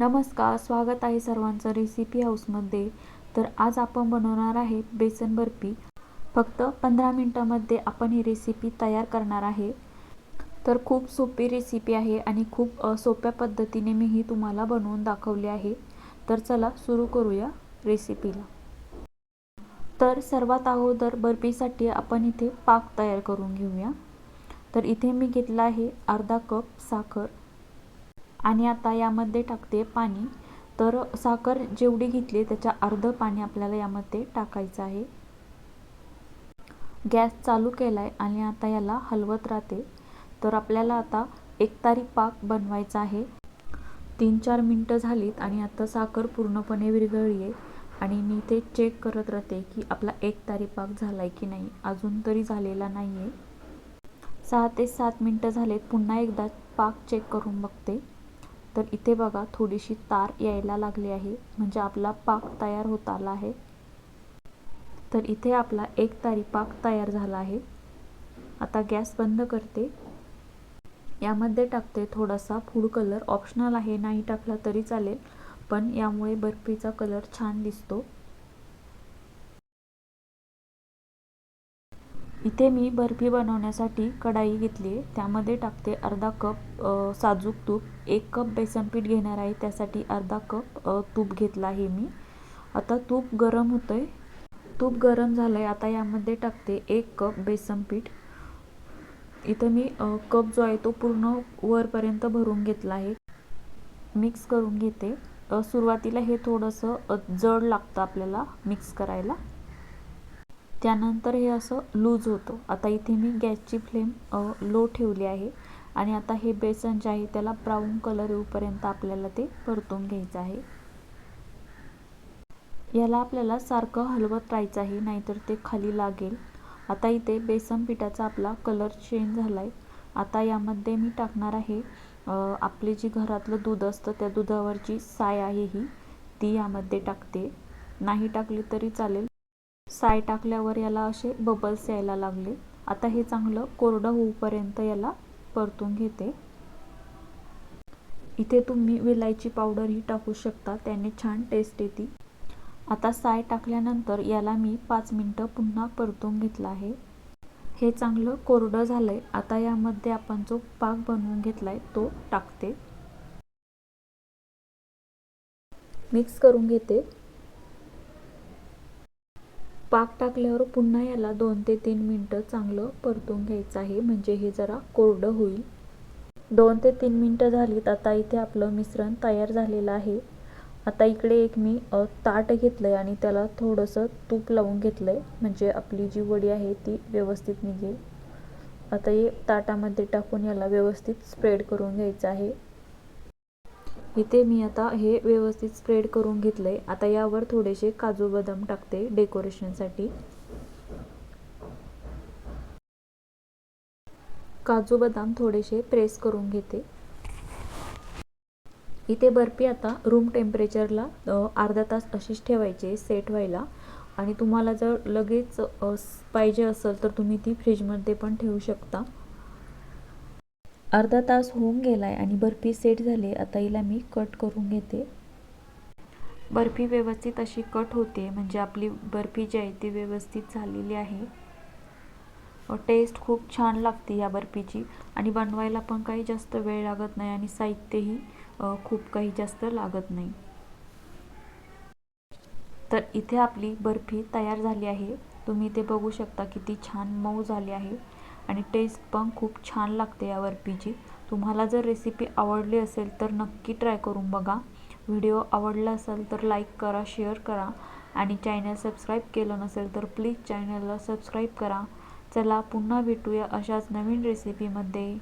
नमस्कार स्वागत आहे सर्वांचं रेसिपी हाऊसमध्ये तर आज आपण बनवणार आहे बेसन बर्फी. फक्त पंधरा मिनटामध्ये आपण ही रेसिपी तयार करणार आहे. तर खूप सोपी रेसिपी आहे आणि खूप सोप्या पद्धतीने मी ही तुम्हाला बनवून दाखवली आहे. तर चला सुरू करूया रेसिपीला तर सर्वात अगोदर बर्फीसाठी आपण इथे पाक तयार करून घेऊया. तर इथे मी घेतला आहे अर्धा कप साखर. आणि आता यामध्ये टाकते पाणी. तर साखर जेवढी घेतली त्याच्या अर्ध पाणी आपल्याला यामध्ये टाकायचं आहे. गॅस चालू केला आहे आणि आता याला हलवत राहते. तर आपल्याला आता एक तारी पाक बनवायचा आहे. तीन चार मिनटं झालीत आणि आता साखर पूर्णपणे विरघळली आहे. आणि मी ते चेक करत राहते की आपला एक तारी पाक झाला आहे की नाही. अजून तरी झालेला नाही आहे सहा ते सात मिनटं झालेत. पुन्हा एकदा पाक चेक करून बघते. तर इथे बघा थोडीशी तार यायला लागली आहे. म्हणजे आपला पाक तयार होत आला आहे. तर इथे आपला एक तारी पाक तयार झाला आहे. आता गॅस बंद करते. यामध्ये टाकते थोडासा फूड कलर. ऑप्शनल आहे नाही टाकला तरी चालेल पण यामुळे बर्फीचा कलर छान दिसतो. इथे मी बर्फी बनवण्यासाठी कढाई घेतली आहे. त्यामध्ये टाकते अर्धा कप साजूक तूप. एक कप बेसन पीठ घेणार आहे. त्यासाठी अर्धा कप तूप घेतला आहे मी. आता तूप गरम होतं आहे तूप गरम झालं आहे आता यामध्ये टाकते एक कप बेसन पीठ. इथं मी कप जो आहे तो पूर्ण वरपर्यंत भरून घेतला आहे. मिक्स करून घेते. सुरुवातीला हे थोडंसं जड लागतं आपल्याला मिक्स करायला. त्यानंतर हे असं लूज होतं. आता इथे मी गॅसची फ्लेम लो ठेवली आहे आणि आता हे बेसन जे आहे त्याला ब्राऊन कलर येऊपर्यंत आपल्याला ते परतून घ्यायचं आहे. याला आपल्याला सारखं हलवत राहायचं आहे नाहीतर ते खाली लागेल. आता इथे बेसन पिठाचा आपला कलर चेंज झाला आहे आता यामध्ये मी टाकणार आहे आपले जी घरातलं दूध असतं त्या दुधावरची साय आहे ही ती यामध्ये टाकते. नाही टाकली तरी चालेल. साय टाकल्यावर याला असे बबल्स यायला लागले. आता हे चांगलं कोरडं होऊपर्यंत याला परतून घेते. इथे तुम्ही विलायची पावडरही टाकू शकता त्याने छान टेस्ट येते. आता साय टाकल्यानंतर याला मी पाच मिनटं पुन्हा परतून घेतलं आहे. हे चांगलं कोरडं झालं आहे आता यामध्ये आपण जो पाक बनवून घेतला आहे तो टाकते. मिक्स करून घेते. पाक टाकल्यावर पुन्हा याला दोन ते तीन मिनटं चांगलं परतून घ्यायचं आहे. म्हणजे हे जरा कोरडं होईल. दोन ते तीन मिनटं झालीत. आता इथे आपलं मिश्रण तयार झालेलं आहे. आता इकडे एक मी ताट घेतलं आहे आणि त्याला थोडंसं तूप लावून घेतलं आहे म्हणजे आपली जी वडी आहे ती व्यवस्थित निघेल. आता हे ताटामध्ये टाकून याला व्यवस्थित स्प्रेड करून घ्यायचं आहे. इथे मी आता हे व्यवस्थित स्प्रेड करून घेतलं आहे आता यावर थोडेसे काजू बदाम टाकते डेकोरेशनसाठी काजू बदाम थोडेसे प्रेस करून घेते. इथे बर्फी आता रूम टेम्परेचरला अर्धा तास अशीच ठेवायची सेट व्हायला. आणि तुम्हाला जर लगेच पाहिजे असेल तर तुम्ही ती फ्रीजमध्ये पण ठेवू शकता. अर्धा तास होऊन गेला आहे आणि बर्फी सेट झाली. आता हिला मी कट करून घेते. बर्फी व्यवस्थित अशी कट होते. म्हणजे आपली बर्फी जी आहे ती व्यवस्थित झालेली आहे. टेस्ट खूप छान लागते या बर्फीची. आणि बनवायला पण काही जास्त वेळ लागत नाही आणि साहित्यही खूप काही जास्त लागत नाही. तर इथे आपली बर्फी तयार झाली आहे. तुम्ही ते बघू शकता किती छान मऊ झाली आहे. आणि टेस्ट पण खूप छान लागते या बर्फीची तुम्हाला जर रेसिपी आवडली असेल तर नक्की ट्राय करून बघा. व्हिडिओ आवडला असेल तर लाईक करा शेअर करा. आणि चॅनल सबस्क्राईब केलं नसेल तर प्लीज चॅनलला सबस्क्राईब करा. चला पुन्हा भेटूया अशाच नवीन रेसिपीमध्ये